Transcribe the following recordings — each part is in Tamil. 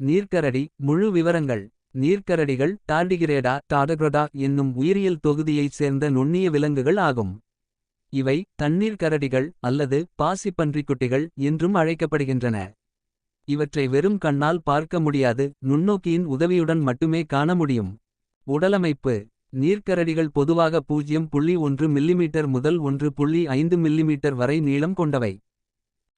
நீர்க்கரடி முழு விவரங்கள் நீர்க்கரடிகள் டார்டிகிரேடா டாடக்ரடா என்னும் உயிரியல் தொகுதியைச் சேர்ந்த நுண்ணிய விலங்குகள் ஆகும். இவை தண்ணீர் கரடிகள் அல்லது பாசிப்பன்றிக்குட்டிகள் என்றும் அழைக்கப்படுகின்றன. இவற்றை வெறும் கண்ணால் பார்க்க முடியாது நுண்ணோக்கியின் உதவியுடன் மட்டுமே காண முடியும். உடலமைப்பு நீர்க்கரடிகள் பொதுவாக பூஜ்ஜியம் புள்ளி ஒன்று மில்லிமீட்டர் முதல் ஒன்று புள்ளி ஐந்து மில்லிமீட்டர் வரை நீளம் கொண்டவை.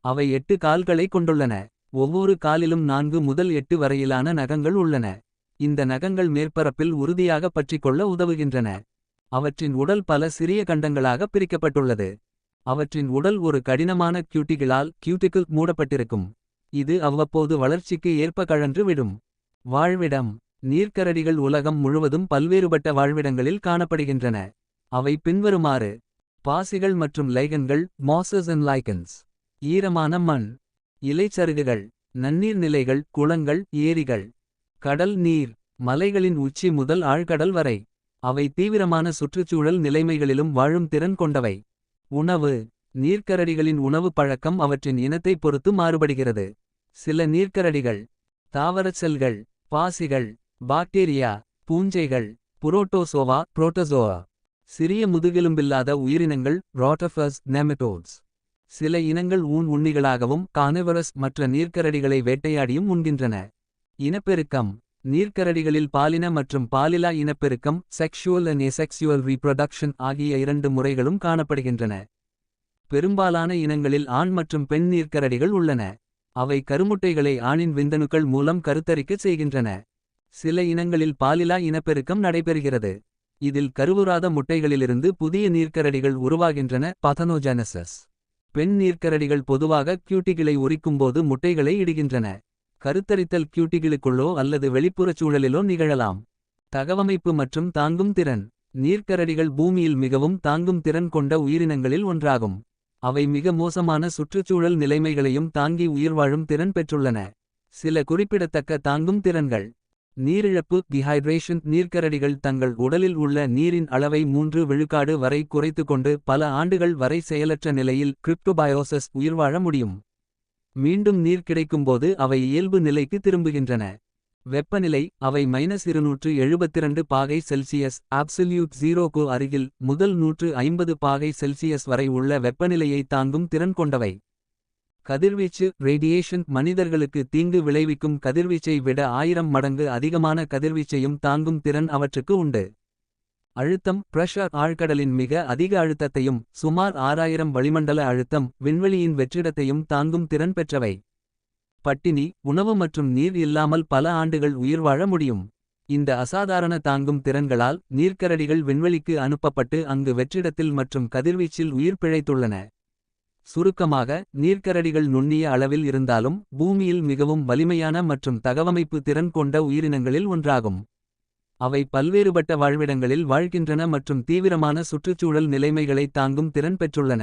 அவை எட்டு கால்களை கொண்டுள்ளன. ஒவ்வொரு காலிலும் நான்கு முதல் எட்டு வரையிலான நகங்கள் உள்ளன. இந்த நகங்கள் மேற்பரப்பில் உறுதியாக பற்றிக்கொள்ள உதவுகின்றன. அவற்றின் உடல் பல சிறிய கண்டங்களாக பிரிக்கப்பட்டுள்ளது. அவற்றின் உடல் ஒரு கடினமான கியூட்டிகளால் கியூட்டிக்கிள் மூடப்பட்டிருக்கும். இது அவ்வப்போது வளர்ச்சிக்கு ஏற்ப கழன்று விடும். வாழ்விடம் நீர்க்கரடிகள் உலகம் முழுவதும் பல்வேறுபட்ட வாழ்விடங்களில் காணப்படுகின்றன. அவை பின்வருமாறு பாசிகள் மற்றும் லைகன்கள் மாசஸ் அண்ட் லைகன்ஸ். ஈரமான மண் இலைச்சருகுகள் நன்னீர் நிலைகள் குளங்கள் ஏரிகள். கடல் நீர் மலைகளின் உச்சி முதல் ஆழ்கடல் வரை. அவை தீவிரமான சுற்றுச்சூழல் நிலைமைகளிலும் வாழும் திறன் கொண்டவை. உணவு நீர்க்கரடிகளின் உணவு பழக்கம் அவற்றின் இனத்தைப் பொறுத்து மாறுபடுகிறது. சில நீர்க்கரடிகள் தாவரச் செல்கள் பாசிகள் பாக்டீரியா பூஞ்சைகள் புரோட்டோசோவா புரோட்டோசோவா சிறிய முதுகெலும்பில்லாத உயிரினங்கள் ரோட்டஃபஸ் நெமட்டோட்ஸ் சில இனங்கள் ஊன் உண்ணிகளாகவும் கானவரஸ் மற்ற நீர்க்கரடிகளை வேட்டையாடியும் உண்கின்றன. இனப்பெருக்கம் நீர்க்கரடிகளில் பாலின மற்றும் பாலிலா இனப்பெருக்கம் செக்ஷுவல் அண்ட் எசெக்சுவல் ரீப்ரொடக்ஷன் ஆகிய இரண்டு முறைகளும் காணப்படுகின்றன. பெரும்பாலான இனங்களில் ஆண் மற்றும் பெண் நீர்க்கரடிகள் உள்ளன. அவை கருமுட்டைகளை ஆணின் விந்தணுக்கள் மூலம் கருத்தரிக்கச் செய்கின்றன. சில இனங்களில் பாலிலா இனப்பெருக்கம் நடைபெறுகிறது. இதில் கருவுறாத முட்டைகளிலிருந்து புதிய நீர்க்கரடிகள் உருவாகின்றன பதனோஜெனசஸ். பெண் நீர்க்கரடிகள் பொதுவாக கியூட்டிகளை உரிக்கும்போது முட்டைகளை இடுகின்றன. கருத்தரித்தல் கியூட்டிகளுக்குள்ளோ அல்லது வெளிப்புறச் சூழலிலோ நிகழலாம். தகவமைப்பு மற்றும் தாங்கும் திறன் நீர்க்கரடிகள் பூமியில் மிகவும் தாங்கும் திறன் கொண்ட உயிரினங்களில் ஒன்றாகும். அவை மிக மோசமான சுற்றுச்சூழல் நிலைமைகளையும் தாங்கி உயிர்வாழும் திறன் பெற்றுள்ளன. சில குறிப்பிடத்தக்க தாங்கும் திறன்கள். நீரிழப்பு டிஹைட்ரேஷன் நீர்க்கரடிகள் தங்கள் உடலில் உள்ள நீரின் அளவை மூன்று விழுக்காடு வரை குறைத்துக்கொண்டு பல ஆண்டுகள் வரை செயலற்ற நிலையில் கிரிப்டோபயோசஸ் உயிர்வாழ முடியும். மீண்டும் நீர் கிடைக்கும்போது அவை இயல்பு நிலைக்கு திரும்புகின்றன. வெப்பநிலை அவை மைனஸ் இருநூற்று எழுபத்திரண்டு பாகை செல்சியஸ் ஆப்சல்யூட் ஜீரோக்கு அருகில் முதல் நூற்று ஐம்பது பாகை செல்சியஸ் வரை உள்ள வெப்பநிலையை தாங்கும் திறன் கொண்டவை. கதிர்வீச்சு ரேடியேஷன் மனிதர்களுக்கு தீங்கு விளைவிக்கும் கதிர்வீச்சை விட ஆயிரம் மடங்கு அதிகமான கதிர்வீச்சையும் தாங்கும் திறன் அவற்றுக்கு உண்டு. அழுத்தம் பிரஷர் ஆழ்கடலின் மிக அதிக அழுத்தத்தையும் சுமார் ஆறாயிரம் வளிமண்டல அழுத்தம் விண்வெளியின் வெற்றிடத்தையும் தாங்கும் திறன் பெற்றவை. பட்டினி உணவு மற்றும் நீர் இல்லாமல் பல ஆண்டுகள் உயிர் வாழ முடியும். இந்த அசாதாரண தாங்கும் திறன்களால் நீர்க்கரடிகள் விண்வெளிக்கு அனுப்பப்பட்டு அங்கு வெற்றிடத்தில் மற்றும் கதிர்வீச்சில் உயிர் பிழைத்துள்ளன. சுருக்கமாக நீர்க்கரடிகள் நுண்ணிய அளவில் இருந்தாலும் பூமியில் மிகவும் வலிமையான மற்றும் தகவமைப்பு திறன் கொண்ட உயிரினங்களில் ஒன்றாகும். அவை பல்வேறுபட்ட வாழ்விடங்களில் வாழ்கின்றன மற்றும் தீவிரமான சுற்றுச்சூழல் நிலைமைகளை தாங்கும் திறன் பெற்றுள்ளன.